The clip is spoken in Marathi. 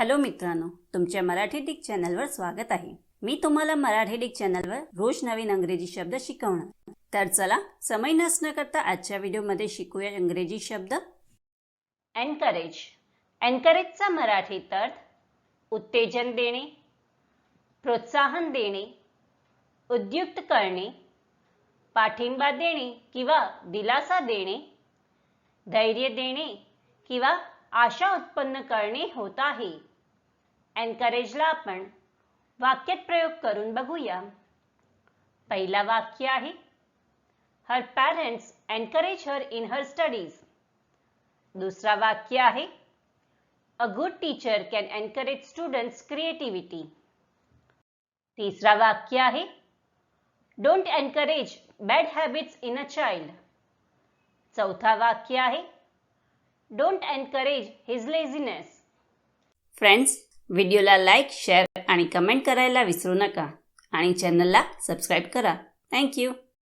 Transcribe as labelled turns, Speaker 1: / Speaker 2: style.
Speaker 1: हॅलो मित्रांनो तुमच्या मराठी डिक चॅनलवर स्वागत आहे. मी तुम्हाला मराठी डिक चॅनलवर रोज नवीन अंग्रेजी शब्द शिकवणार. तर चला समय नसणं करता आजच्या व्हिडिओमध्ये शिकूया इंग्रजी शब्द. एनकरेज एनकरेजचा मराठीत अर्थ उत्तेजन देणे प्रोत्साहन देणे उद्युक्त करणे पाठिंबा देणे किंवा दिलासा देणे धैर्य देणे किंवा आशा उत्पन्न करणे होत आहे. एनकरेजला आपण वाक्यात प्रयोग करून बघूया. पहिला वाक्य आहे her parents encourage her in her studies दुसरा वाक्य आहे a good teacher can encourage students creativity तिसरा वाक्य आहे don't encourage bad habits in a child चौथा वाक्य आहे don't encourage his laziness friends व्हिडिओला लाईक शेअर आणि कमेंट करायला विसरू नका. आणि चॅनलला सबस्क्राईब करा. थँक्यू